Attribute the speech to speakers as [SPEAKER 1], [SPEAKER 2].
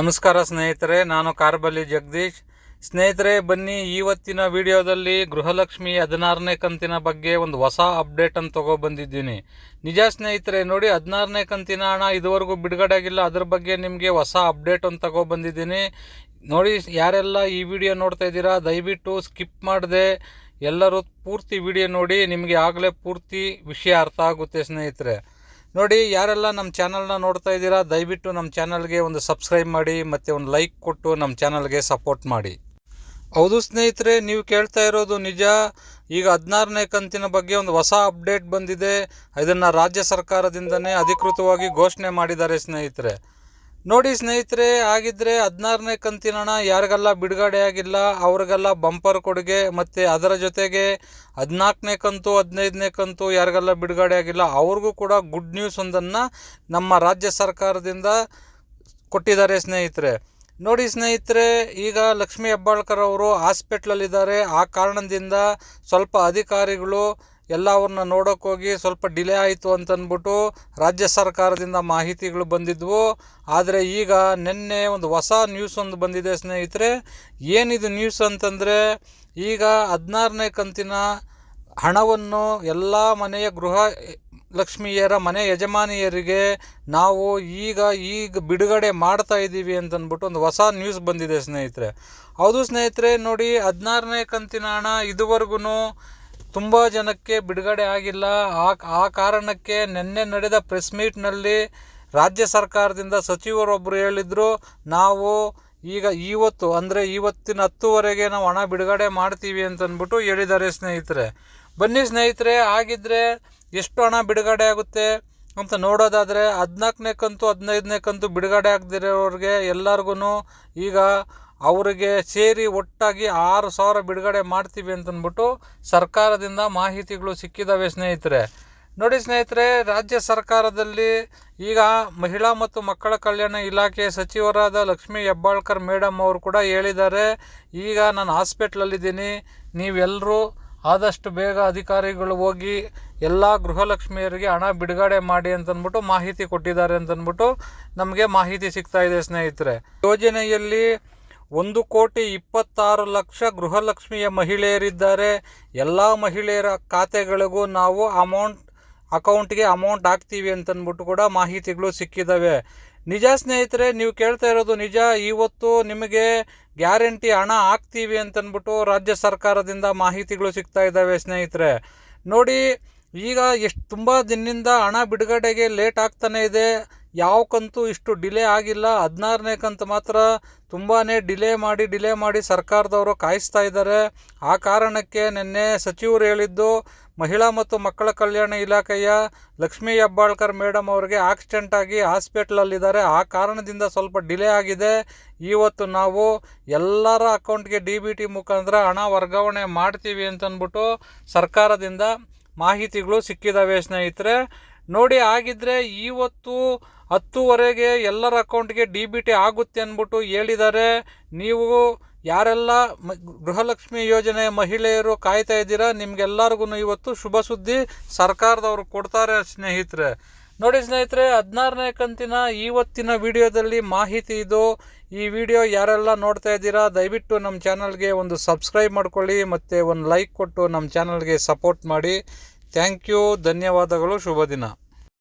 [SPEAKER 1] ನಮಸ್ಕಾರ ಸ್ನೇಹಿತರೆ, ನಾನು ಕಾರ್ಬಲ್ಲಿ ಜಗದೀಶ್. ಸ್ನೇಹಿತರೆ, ಬನ್ನಿ ಇವತ್ತಿನ ವಿಡಿಯೋದಲ್ಲಿ ಗೃಹಲಕ್ಷ್ಮಿ ಹದಿನಾರನೇ ಕಂತಿನ ಬಗ್ಗೆ ಒಂದು ಹೊಸ ಅಪ್ಡೇಟ್ ತೊಗೊಬಂದಿದ್ದೀನಿ ನಿಜ ಸ್ನೇಹಿತರೆ, ನೋಡಿ ಹದಿನಾರನೇ ಕಂತಿನ ಹಣ ಇದುವರೆಗೂ ಬಿಡುಗಡೆ ಆಗಿಲ್ಲ. ಅದ್ರ ಬಗ್ಗೆ ನಿಮಗೆ ಹೊಸ ಅಪ್ಡೇಟ್ ಅಂತ ತಗೊಬಂದಿದ್ದೀನಿ ನೋಡಿ, ಯಾರೆಲ್ಲ ಈ ವಿಡಿಯೋ ನೋಡ್ತಾ ಇದ್ದೀರಾ, ದಯವಿಟ್ಟು ಸ್ಕಿಪ್ ಮಾಡದೆ. ಎಲ್ಲರೂ ಪೂರ್ತಿ ವಿಡಿಯೋ ನೋಡಿ, ನಿಮಗೆ ಆಗಲೇ ಪೂರ್ತಿ ವಿಷಯ ಅರ್ಥ ಆಗುತ್ತೆ ಸ್ನೇಹಿತರೆ. ನೋಡಿ, ಯಾರೆಲ್ಲ ನಮ್ಮ ಚಾನಲ್ನ ನೋಡ್ತಾ ಇದ್ದೀರಾ, ದಯವಿಟ್ಟು ನಮ್ಮ ಚಾನಲ್ಗೆ ಒಂದು ಸಬ್ಸ್ಕ್ರೈಬ್ ಮಾಡಿ, ಮತ್ತು ಒಂದು ಲೈಕ್ ಕೊಟ್ಟು ನಮ್ಮ ಚಾನಲ್ಗೆ ಸಪೋರ್ಟ್ ಮಾಡಿ. ಹೌದು ಸ್ನೇಹಿತರೆ, ನೀವು ಕೇಳ್ತಾ ಇರೋದು ನಿಜ. ಈಗ ಹದಿನಾರನೇ ಕಂತಿನ ಬಗ್ಗೆ ಒಂದು ಹೊಸ ಅಪ್ಡೇಟ್ ಬಂದಿದೆ. ಇದನ್ನು ರಾಜ್ಯ ಸರ್ಕಾರದಿಂದನೇ ಅಧಿಕೃತವಾಗಿ ಘೋಷಣೆ ಮಾಡಿದ್ದಾರೆ ಸ್ನೇಹಿತರೆ. ನೋಡಿ ಸ್ನೇಹಿತರೆ ಆಗಿದ್ರೆ ಹದಿನಾರನೇ ಕಂತಿನ ಯಾರಿಗೆಲ್ಲ ಬಿಡುಗಡೆ ಆಗಿಲ್ಲ ಅವ್ರಿಗೆಲ್ಲ ಬಂಪರ್ ಕೊಡುಗೆ ಮತ್ತು ಅದರ ಜೊತೆಗೆ ಹದಿನಾಲ್ಕನೇ ಕಂತು, ಹದಿನೈದನೇ ಕಂತು ಯಾರಿಗೆಲ್ಲ ಬಿಡುಗಡೆ ಆಗಿಲ್ಲ ಅವ್ರಿಗೂ ಕೂಡ ಗುಡ್ ನ್ಯೂಸ್ ಒಂದನ್ನು ನಮ್ಮ ರಾಜ್ಯ ಸರ್ಕಾರದಿಂದ ಕೊಟ್ಟಿದ್ದಾರೆ ಸ್ನೇಹಿತರೆ. ನೋಡಿ ಸ್ನೇಹಿತರೆ, ಈಗ ಲಕ್ಷ್ಮೀ ಹೆಬ್ಬಾಳ್ಕರ್ ಅವರು ಹಾಸ್ಪಿಟ್ಲಲ್ಲಿದ್ದಾರೆ ಆ ಕಾರಣದಿಂದ ಸ್ವಲ್ಪ ಅಧಿಕಾರಿಗಳು ಎಲ್ಲವನ್ನ ನೋಡೋಕ್ಕೋಗಿ ಸ್ವಲ್ಪ ಡಿಲೇ ಆಯಿತು ಅಂತಂದ್ಬಿಟ್ಟು ರಾಜ್ಯ ಸರ್ಕಾರದಿಂದ ಮಾಹಿತಿಗಳು ಬಂದಿದ್ವು. ಆದರೆ ಈಗ ನಿನ್ನೆ ಒಂದು ಹೊಸ ನ್ಯೂಸ್ ಒಂದು ಬಂದಿದೆ ಸ್ನೇಹಿತರೆ. ಏನಿದು ನ್ಯೂಸ್ ಅಂತಂದರೆ ಈಗ ಹದಿನಾರನೇ ಕಂತಿನ ಹಣವನ್ನು ಎಲ್ಲ ಮನೆಯ ಗೃಹ ಲಕ್ಷ್ಮಿಯರ ಮನೆ ಯಜಮಾನಿಯರಿಗೆ ನಾವು ಈಗ ಈಗ ಬಿಡುಗಡೆ ಮಾಡ್ತಾ ಇದ್ದೀವಿ ಅಂತಂದ್ಬಿಟ್ಟು ಒಂದು ಹೊಸ ನ್ಯೂಸ್ ಬಂದಿದೆ ಸ್ನೇಹಿತರೆ. ಹೌದು ಸ್ನೇಹಿತರೆ, ನೋಡಿ ಹದಿನಾರನೇ ಕಂತಿನ ಹಣ ಇದುವರೆಗೂ ತುಂಬ ಜನಕ್ಕೆ ಬಿಡುಗಡೆ ಆಗಿಲ್ಲ. ಆ ಆ ಕಾರಣಕ್ಕೆ ನಿನ್ನೆ ನಡೆದ ಪ್ರೆಸ್ ಮೀಟ್ನಲ್ಲಿ ರಾಜ್ಯ ಸರ್ಕಾರದಿಂದ ಸಚಿವರೊಬ್ಬರು ಹೇಳಿದರು, ನಾವು ಈಗ ಇವತ್ತು ಅಂದರೆ ಇವತ್ತಿನ ಹತ್ತುವರೆಗೆ ನಾವು ಹಣ ಬಿಡುಗಡೆ ಮಾಡ್ತೀವಿ ಅಂತಂದ್ಬಿಟ್ಟು ಹೇಳಿದ್ದಾರೆ ಸ್ನೇಹಿತರೆ. ಬನ್ನಿ ಸ್ನೇಹಿತರೆ ಆಗಿದ್ದರೆ ಎಷ್ಟು ಹಣ ಬಿಡುಗಡೆ ಆಗುತ್ತೆ ಅಂತ ನೋಡೋದಾದರೆ ಹದಿನಾಲ್ಕನೇ ಕಂತು, ಹದಿನೈದನೇ ಕಂತು ಬಿಡುಗಡೆ ಆಗದಿರೋರಿಗೆ ಎಲ್ಲರಿಗೂ ಈಗ ಅವರಿಗೆ ಸೇರಿ ಒಟ್ಟಾಗಿ ಆರು ಸಾವಿರ ಬಿಡುಗಡೆ ಮಾಡ್ತೀವಿ ಅಂತಂದ್ಬಿಟ್ಟು ಸರ್ಕಾರದಿಂದ ಮಾಹಿತಿಗಳು ಸಿಕ್ಕಿದ್ದಾವೆ ಸ್ನೇಹಿತರೆ. ನೋಡಿ ಸ್ನೇಹಿತರೆ, ರಾಜ್ಯ ಸರ್ಕಾರದಲ್ಲಿ ಈಗ ಮಹಿಳಾ ಮತ್ತು ಮಕ್ಕಳ ಕಲ್ಯಾಣ ಇಲಾಖೆ ಸಚಿವರಾದ ಲಕ್ಷ್ಮೀ ಹೆಬ್ಬಾಳ್ಕರ್ ಮೇಡಮ್ ಅವರು ಕೂಡ ಹೇಳಿದ್ದಾರೆ. ಈಗ ನಾನು ಹಾಸ್ಪಿಟ್ಲಲ್ಲಿದ್ದೀನಿ. ನೀವೆಲ್ಲರೂ ಆದಷ್ಟು ಬೇಗ ಅಧಿಕಾರಿಗಳು ಹೋಗಿ ಎಲ್ಲ ಗೃಹಲಕ್ಷ್ಮಿಯರಿಗೆ ಹಣ ಬಿಡುಗಡೆ ಮಾಡಿ ಅಂತಂದ್ಬಿಟ್ಟು ಮಾಹಿತಿ ಕೊಟ್ಟಿದ್ದಾರೆ ಅಂತಂದ್ಬಿಟ್ಟು ನಮಗೆ ಮಾಹಿತಿ ಸಿಗ್ತಾ ಇದೆ ಸ್ನೇಹಿತರೆ. ಯೋಜನೆಯಲ್ಲಿ ಒಂದು ಕೋಟಿ ಇಪ್ಪತ್ತಾರು ಲಕ್ಷ ಗೃಹಲಕ್ಷ್ಮಿಯ ಮಹಿಳೆಯರಿದ್ದಾರೆ. ಎಲ್ಲ ಮಹಿಳೆಯರ ಖಾತೆಗಳಿಗೂ ನಾವು ಅಮೌಂಟ್, ಅಕೌಂಟ್ಗೆ ಅಮೌಂಟ್ ಹಾಕ್ತೀವಿ ಅಂತಂದ್ಬಿಟ್ಟು ಕೂಡ ಮಾಹಿತಿಗಳು ಸಿಕ್ಕಿದ್ದಾವೆ ನಿಜ ಸ್ನೇಹಿತರೆ, ನೀವು ಕೇಳ್ತಾ ಇರೋದು ನಿಜ. ಇವತ್ತು ನಿಮಗೆ ಗ್ಯಾರಂಟಿ ಹಣ ಹಾಕ್ತೀವಿ ಅಂತಂದ್ಬಿಟ್ಟು ರಾಜ್ಯ ಸರ್ಕಾರದಿಂದ ಮಾಹಿತಿಗಳು ಸಿಗ್ತಾ ಇದ್ದಾವೆ ಸ್ನೇಹಿತರೆ. ನೋಡಿ, ಈಗ ಎಷ್ಟು, ತುಂಬ ದಿನದಿಂದ ಹಣ ಬಿಡುಗಡೆಗೆ ಲೇಟ್ ಆಗ್ತಾನೆ ಇದೆ. ಯಾವ ಕಂತು ಇಷ್ಟು ಡಿಲೇ ಆಗಿಲ್ಲ. ಹದಿನಾರನೇ ಕಂತು ಮಾತ್ರ ತುಂಬಾ ಡಿಲೇ ಮಾಡಿ ಡಿಲೇ ಮಾಡಿ ಸರ್ಕಾರದವರು ಕಾಯಿಸ್ತಾ ಇದ್ದಾರೆ. ಆ ಕಾರಣಕ್ಕೆ ನಿನ್ನೆ ಸಚಿವರು ಹೇಳಿದ್ದು, ಮಹಿಳಾ ಮತ್ತು ಮಕ್ಕಳ ಕಲ್ಯಾಣ ಇಲಾಖೆಯ ಲಕ್ಷ್ಮೀ ಹೆಬ್ಬಾಳ್ಕರ್ ಮೇಡಮ್ ಅವರಿಗೆ ಆಕ್ಸಿಡೆಂಟ್ ಆಗಿ ಹಾಸ್ಪಿಟ್ಲಲ್ಲಿದ್ದಾರೆ. ಆ ಕಾರಣದಿಂದ ಸ್ವಲ್ಪ ಡಿಲೇ ಆಗಿದೆ. ಇವತ್ತು ನಾವು ಎಲ್ಲರ ಅಕೌಂಟ್ಗೆ ಡಿ ಬಿ ಟಿ ಮುಖಾಂತರ ಹಣ ವರ್ಗಾವಣೆ ಮಾಡ್ತೀವಿ ಅಂತಂದ್ಬಿಟ್ಟು ಸರ್ಕಾರದಿಂದ ಮಾಹಿತಿಗಳು ಸಿಕ್ಕಿದ್ದಾವೆ ಸ್ನೇಹಿತರೆ. ನೋಡಿ ಆಗಿದ್ರೆ ಇವತ್ತು ಹತ್ತುವರೆಗೆ ಎಲ್ಲರ ಅಕೌಂಟ್ಗೆ ಡಿ ಬಿ ಟಿ ಆಗುತ್ತೆ ಅಂದ್ಬಿಟ್ಟು ಹೇಳಿದ್ದಾರೆ. ನೀವು ಯಾರೆಲ್ಲ ಗೃಹಲಕ್ಷ್ಮಿ ಯೋಜನೆ ಮಹಿಳೆಯರು ಕಾಯ್ತಾ ಇದ್ದೀರಾ, ನಿಮ್ಗೆಲ್ಲರಿಗೂ ಇವತ್ತು ಶುಭ ಸುದ್ದಿ ಸರ್ಕಾರದವರು ಕೊಡ್ತಾರೆ ಸ್ನೇಹಿತರೆ. ನೋಡಿ ಸ್ನೇಹಿತರೆ, ಹದಿನಾರನೇ ಕಂತಿನ ಇವತ್ತಿನ ವಿಡಿಯೋದಲ್ಲಿ ಮಾಹಿತಿ ಇದು. ಈ ವಿಡಿಯೋ ಯಾರೆಲ್ಲ ನೋಡ್ತಾ ಇದ್ದೀರಾ, ದಯವಿಟ್ಟು ನಮ್ಮ ಚಾನಲ್ಗೆ ಒಂದು ಸಬ್ಸ್ಕ್ರೈಬ್ ಮಾಡ್ಕೊಳ್ಳಿ, ಮತ್ತು ಒಂದು ಲೈಕ್ ಕೊಟ್ಟು ನಮ್ಮ ಚಾನಲ್ಗೆ ಸಪೋರ್ಟ್ ಮಾಡಿ. ಥ್ಯಾಂಕ್ ಯು ಧನ್ಯವಾದಗಳು ಶುಭ ದಿನ